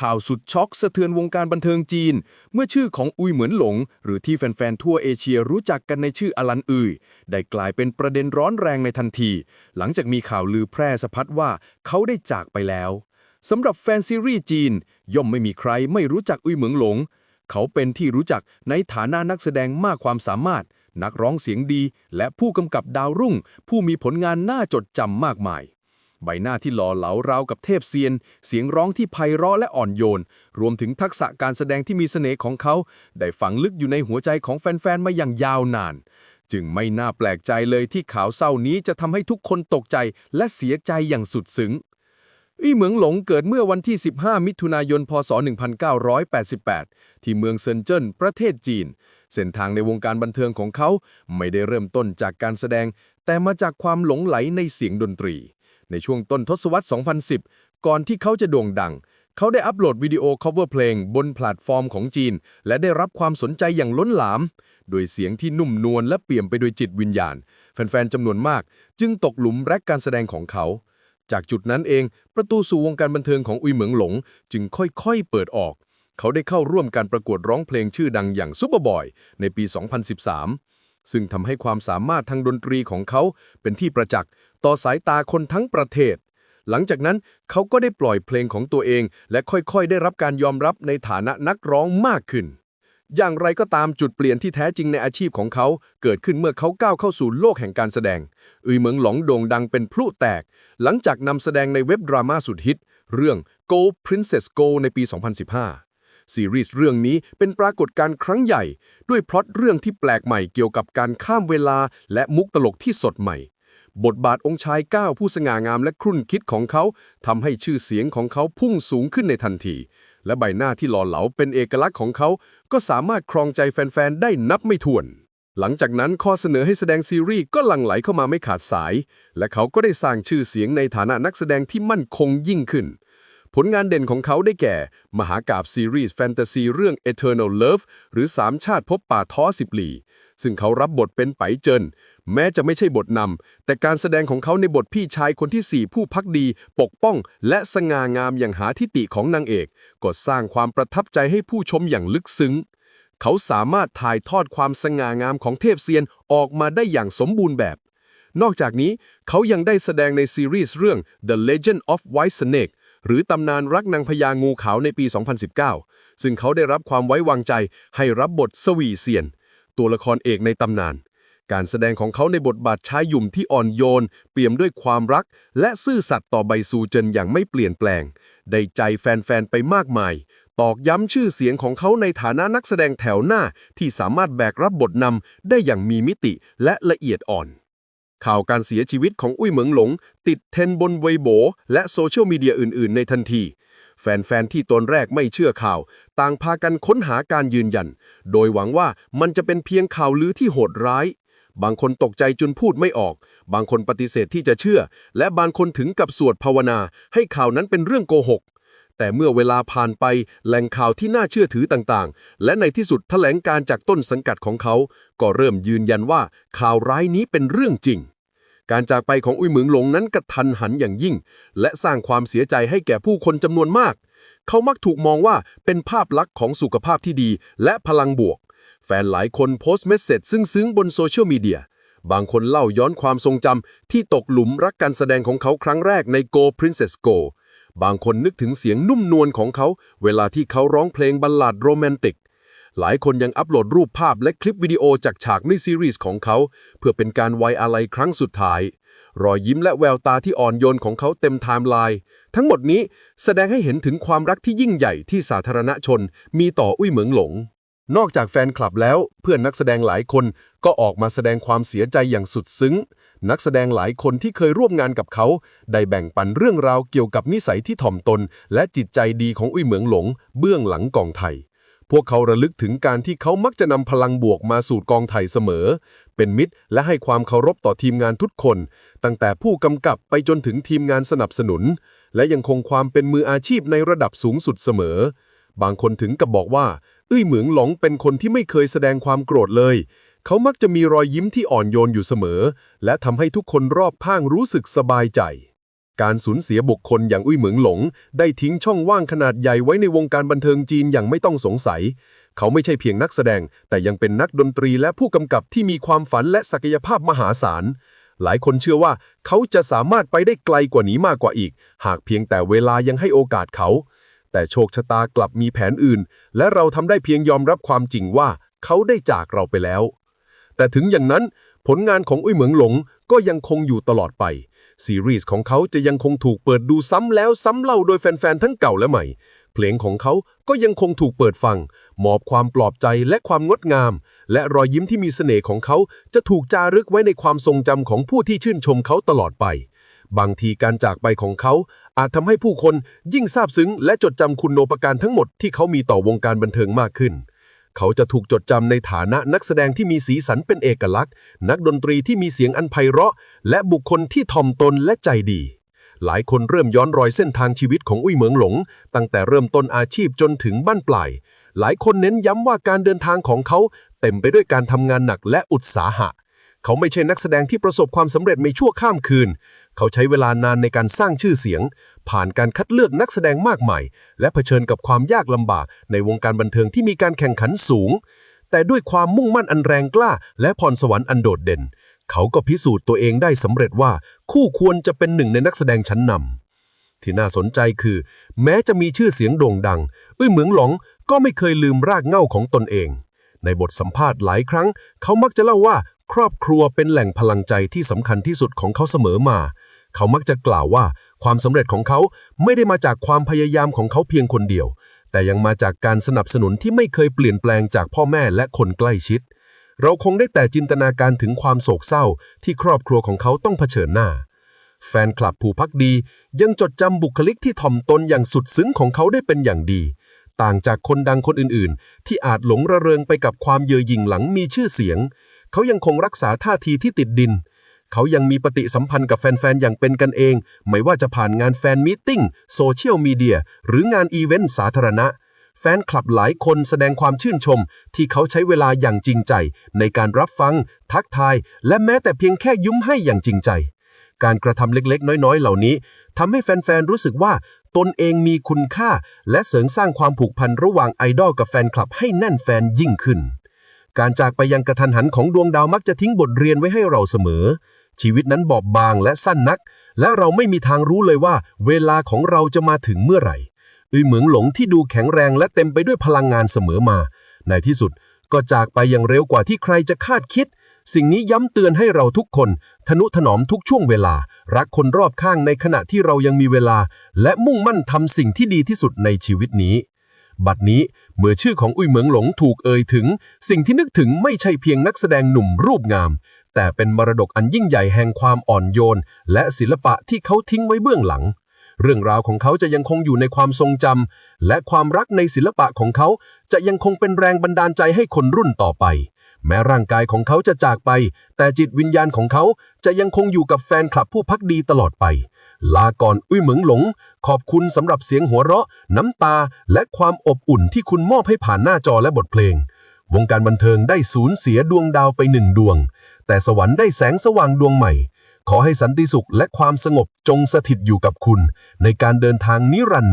ข่าวสุดช็อกสะเทือนวงการบันเทิงจีน เมื่อชื่อของอุยเหมือนหลง หรือที่แฟน ๆ ทั่วเอเชียรู้จักกันในชื่ออลันอุยได้กลายเป็นประเด็นร้อนแรงในทันที หลังจากมีข่าวลือแพร่สะพัดว่าเขาได้จากไปแล้วสำหรับแฟนซีรีส์จีน ย่อมไม่มีใครไม่รู้จักอุยเหมืองหลง เขาเป็นที่รู้จักในฐานะนักแสดงมากความสามารถ นักร้องเสียงดี และผู้กำกับดาวรุ่ง ผู้มีผลงานน่าจดจำมากมาย ใบหน้าที่หล่อเหลาราวกับเทพเซียน เสียงร้องที่ไพเราะและอ่อนโยน รวมถึงทักษะการแสดงที่มีเสน่ห์ของเขา ได้ฝังลึกอยู่ในหัวใจของแฟนๆ มาอย่างยาวนาน จึงไม่น่าแปลกใจเลยที่ข่าวเศร้านี้จะทำให้ทุกคนตกใจและเสียใจอย่างสุดซึ้งอี้เหมืองหลงเกิดเมื่อวันที่ 15 มิถุนายน พศ 1988 ที่เมืองเซินเจิ้น ประเทศจีน เส้นทางในวงการบันเทิงของเขาไม่ได้เริ่มต้นจากการแสดง แต่มาจากความหลงไหลในเสียงดนตรี ในช่วงต้นทศวรรษ 2010 ก่อนที่เขาจะโด่งดัง เขาได้อัปโหลดวิดีโอ cover เพลงบนแพลตฟอร์มของจีน และได้รับความสนใจอย่างล้นหลาม โดยเสียงที่นุ่มนวลและเปี่ยมไปด้วยจิตวิญญาณ แฟนๆจำนวนมาก จึงตกหลุมรักการแสดงของเขา จากจุดนั้นเอง ประตูสู่วงการบันเทิงของอุยเหมืองหลง จึงค่อยๆเปิดออก เขาได้เข้าร่วมการประกวดร้องเพลงชื่อดังอย่างซุปเปอร์บอยในปี 2013 ซึ่งทำให้ความสามารถทางดนตรีของเขาเป็นที่ประจักษ์ต่อสายตาคนทั้งประเทศ หลังจากนั้นเขาก็ได้ปล่อยเพลงของตัวเอง และค่อยๆ ได้รับการยอมรับในฐานะนักร้องมากขึ้น อย่างไรก็ตามจุดเปลี่ยนที่แท้จริงในอาชีพของเขา เกิดขึ้นเมื่อเขาก้าวเข้าสู่โลกแห่งการแสดงอุยเหมิงหลงโด่งดังเป็นพลุแตก หลังจากนำแสดงในเว็บดราม่าสุดฮิต เรื่อง Go Princess Go ในปี 2015 ซีรีส์เรื่องนี้เป็นปรากฏการณ์ครั้งใหญ่ ด้วยพล็อตเรื่องที่แปลกใหม่เกี่ยวกับการข้ามเวลาและมุกตลกที่สดใหม่ บทบาทองค์ชายก้าวผู้สง่างามและครุ่นคิดของเขาทำให้ชื่อเสียงของเขาพุ่งสูงขึ้นในทันที และใบหน้าที่หล่อเหลาเป็นเอกลักษณ์ของเขา ก็สามารถครองใจแฟนๆได้นับไม่ถ้วนหลังจากนั้นข้อเสนอให้แสดงซีรีส์ก็หลั่งไหลเข้ามาไม่ขาดสาย และเขาก็ได้สร้างชื่อเสียงในฐานะนักแสดงที่มั่นคงยิ่งขึ้น ผลงานเด่นของเขาได้แก่ มหากาบซีรีส์แฟนตาซีเรื่อง Eternal Love หรือสามชาติพบป่าท้อสิบหลีซึ่งเขารับบทเป็นไปเจิน แม้จะไม่ใช่บทนำ แต่การแสดงของเขาในบทพี่ชายคนที่สี่ผู้พักดี ปกป้อง และสง่างามอย่างหาที่ติของนางเอก ก็สร้างความประทับใจให้ผู้ชมอย่างลึกซึ้ง เขาสามารถถ่ายทอดความสง่างามของเทพเซียนออกมาได้อย่างสมบูรณ์แบบ นอกจากนี้เขายังได้แสดงในซีรีส์เรื่อง The Legend of White Snake หรือตำนานรักนางพญางูขาวในปี 2019 ซึ่งเขาได้รับความไว้วางใจให้รับบทสวีเซียน ตัวละครเอกในตำนาน การแสดงของเขาในบทบาทชายหยุ่มที่อ่อนโยน เปี่ยมด้วยความรัก และซื่อสัตย์ต่อใบซูเจินอย่างไม่เปลี่ยนแปลง ได้ใจแฟนๆไปมากมาย ตอกย้ำชื่อเสียงของเขาในฐานะนักแสดงแถวหน้าที่สามารถแบกรับบทนำได้อย่างมีมิติและละเอียดอ่อน ข่าวการเสียชีวิตของอุ้ยเหมิงหลง ติดเทนบนเวโบ และโซเชียลมีเดียอื่น ๆ ในทันที แฟน ๆ ที่ตนแรกไม่เชื่อข่าว ต่างพากันค้นหาการยืนยัน โดยหวังว่ามันจะเป็นเพียงข่าวลือที่โหดร้าย บางคนตกใจจนพูดไม่ออก บางคนปฏิเสธที่จะเชื่อ และบางคนถึงกับสวดภาวนา ให้ข่าวนั้นเป็นเรื่องโกหกแต่เมื่อเวลาผ่านไปแหล่งข่าวที่น่าเชื่อถือต่างๆ และในที่สุดแถลงการจากต้นสังกัดของเขา ก็เริ่มยืนยันว่าข่าวร้ายนี้เป็นเรื่องจริง การจากไปของอุยเหมืองหลงนั้นกระทันหันอย่างยิ่ง และสร้างความเสียใจให้แก่ผู้คนจำนวนมาก เขามักถูกมองว่าเป็นภาพลักษณ์ของสุขภาพที่ดี และพลังบวก แฟนหลายคนโพสต์เมสเซจซึ้งๆบนโซเชียลมีเดียบางคนเล่าย้อนความทรงจำที่ตกหลุมรักการแสดงของเขาครั้งแรกใน Go Princess Go บางคนนึกถึงเสียงนุ่มนวลของเขา เวลาที่เขาร้องเพลงบัลลาดโรแมนติก หลายคนยังอัปโหลดรูปภาพและคลิปวิดีโอจากฉากในซีรีส์ของเขา เพื่อเป็นการไว้อาลัยครั้งสุดท้าย รอยยิ้มและแววตาที่อ่อนโยนของเขาเต็มไทม์ไลน์ทั้งหมดนี้แสดงให้เห็นถึงความรักที่ยิ่งใหญ่ที่สาธารณชน มีต่ออุ้ยเหมิงหลง นอกจากแฟนคลับแล้ว เพื่อนนักแสดงหลายคนก็ออกมาแสดงความเสียใจอย่างสุดซึ้ง นักแสดงหลายคนที่เคยร่วมงานกับเขา ได้แบ่งปันเรื่องราวเกี่ยวกับนิสัยที่ถ่อมตน และจิตใจดีของอุ้ยเหมืองหลง เบื้องหลังกองไทย พวกเขาระลึกถึงการที่เขามักจะนำพลังบวกมาสู่กองไทยเสมอ เป็นมิตรและให้ความเคารพต่อทีมงานทุกคน ตั้งแต่ผู้กำกับไปจนถึงทีมงานสนับสนุน และยังคงความเป็นมืออาชีพในระดับสูงสุดเสมอ บางคนถึงกับบอกว่า อื้ยเหมืองหลงเป็นคนที่ไม่เคยแสดงความโกรธเลย เขามักจะมีรอยยิ้มที่อ่อนโยนอยู่เสมอ และทำให้ทุกคนรอบข้างรู้สึกสบายใจ การสูญเสียบุคคลอย่างอุ้ยเหมืองหลง ได้ทิ้งช่องว่างขนาดใหญ่ไว้ในวงการบันเทิงจีนอย่างไม่ต้องสงสัย เขาไม่ใช่เพียงนักแสดง แต่ยังเป็นนักดนตรีและผู้กำกับที่มีความฝันและศักยภาพมหาศาล หลายคนเชื่อว่าเขาจะสามารถไปได้ไกลกว่านี้มากกว่าอีก หากเพียงแต่เวลายังให้โอกาสเขา แต่โชคชะตากลับมีแผนอื่น และเราทำได้เพียงยอมรับความจริงว่า เขาได้จากเราไปแล้ว แต่ถึงอย่างนั้น ผลงานของอุ้ยเหมืองหลงก็ยังคงอยู่ตลอดไป ซีรีส์ของเขาจะยังคงถูกเปิดดูซ้ำแล้วซ้ำเล่าโดยแฟนๆ ทั้งเก่าและใหม่ เพลงของเขาก็ยังคงถูกเปิดฟัง มอบความปลอบใจและความงดงาม และรอยยิ้มที่มีเสน่ห์ของเขาจะถูกจารึกไว้ในความทรงจำของผู้ที่ชื่นชมเขาตลอดไป บางทีการจากไปของเขา อาจทำให้ผู้คนยิ่งซาบซึ้ง และจดจำคุณโนปการทั้งหมดที่เขามีต่อวงการบันเทิงมากขึ้น เขาจะถูกจดจำในฐานะนักแสดงที่มีสีสันเป็นเอกลักษณ์ นักดนตรีที่มีเสียงอันไพเราะ และบุคคลที่ถ่อมตนและใจดี หลายคนเริ่มย้อนรอยเส้นทางชีวิตของอุ้ยเหมืองหลง ตั้งแต่เริ่มต้นอาชีพจนถึงบ้านปลาย หลายคนเน้นย้ำว่าการเดินทางของเขาเต็มไปด้วยการทำงานหนักและอุตสาหะ เขาไม่ใช่นักแสดงที่ประสบความสำเร็จในชั่วข้ามคืน เขาใช้เวลานานในการสร้างชื่อเสียง ผ่านการคัดเลือกนักแสดงมากมาย และเผชิญกับความยากลำบากในวงการบันเทิงที่มีการแข่งขันสูง แต่ด้วยความมุ่งมั่นอันแรงกล้า และพรสวรรค์อันโดดเด่น เขาก็พิสูจน์ตัวเองได้สำเร็จว่าคู่ควรจะเป็นหนึ่งในนักแสดงชั้นนำที่น่าสนใจคือ แม้จะมีชื่อเสียงโด่งดังอุ้ยเหมืองหลงก็ไม่เคยลืมรากเหง้าของตนเอง ในบทสัมภาษณ์หลายครั้ง เขามักจะเล่าว่าครอบครัวเป็นแหล่งพลังใจที่สำคัญที่สุดของเขาเสมอมา เขามักจะกล่าวว่าความสำเร็จของเขาไม่ได้มาจากความพยายามของเขาเพียงคนเดียว แต่ยังมาจากการสนับสนุนที่ไม่เคยเปลี่ยนแปลงจากพ่อแม่และคนใกล้ชิด เราคงได้แต่จินตนาการถึงความโศกเศร้าที่ครอบครัวของเขาต้องเผชิญหน้า แฟนคลับผู้พักดียังจดจำบุคลิกที่ถ่อมตนอย่างสุดซึ้งของเขาได้เป็นอย่างดี ต่างจากคนดังคนอื่นๆ ที่อาจหลงระเริงไปกับความเย่อหยิ่งหลังมีชื่อเสียง เขายังคงรักษาท่าทีที่ติดดินเขายังมีปฏิสัมพันธ์กับแฟน ๆ อย่างเป็นกันเอง ไม่ว่าจะผ่านงานแฟนมีตติ้งโซเชียลมีเดีย หรืองานอีเวนต์สาธารณะ แฟนคลับหลายคนแสดงความชื่นชม ที่เขาใช้เวลาอย่างจริงใจ ในการรับฟัง ทักทาย และแม้แต่เพียงแค่ยิ้มให้อย่างจริงใจ การกระทำเล็กๆ น้อยๆ เหล่านี้ทำให้แฟนๆรู้สึกว่าตนเองมีคุณค่า และเสริมสร้างความผูกพันระหว่างไอดอลกับแฟนคลับให้แน่นแฟนยิ่งขึ้นการจากไปยังกระทันหันของดวงดาวมักจะทิ้งบทเรียนไว้ให้เราเสมอ ชีวิตนั้นบอบบางและสั้นนัก และเราไม่มีทางรู้เลยว่า เวลาของเราจะมาถึงเมื่อไหร่อุยเหมืองหลงที่ดูแข็งแรงและเต็มไปด้วยพลังงานเสมอมา ในที่สุดก็จากไปอย่างเร็วกว่าที่ใครจะคาดคิด สิ่งนี้ย้ำเตือนให้เราทุกคน ทนุถนอมทุกช่วงเวลา รักคนรอบข้างในขณะที่เรายังมีเวลา และมุ่งมั่นทำสิ่งที่ดีที่สุดในชีวิตนี้ บัดนี้เมื่อชื่อของอุ้ยเหมืองหลงถูกเอ่ยถึง สิ่งที่นึกถึงไม่ใช่เพียงนักแสดงหนุ่มรูปงาม แต่เป็นมรดกอันยิ่งใหญ่แห่งความอ่อนโยน และศิลปะที่เขาทิ้งไว้เบื้องหลัง เรื่องราวของเขาจะยังคงอยู่ในความทรงจำและความรักในศิลปะของเขาจะยังคงเป็นแรงบันดาลใจให้คนรุ่นต่อไป แม้ร่างกายของเขาจะจากไป แต่จิตวิญญาณของเขาจะยังคงอยู่กับแฟนคลับผู้พักดีตลอดไป ลาก่อนอุ้ยเหมืองหลง ขอบคุณสำหรับเสียงหัวเราะ น้ำตา และความอบอุ่นที่คุณมอบให้ผ่านหน้าจอและบทเพลง วงการบันเทิงได้สูญเสียดวงดาวไปหนึ่งดวง แต่สวรรค์ได้แสงสว่างดวงใหม่ ขอให้สันติสุขและความสงบจงสถิตอยู่กับคุณ ในการเดินทางนิรันดร์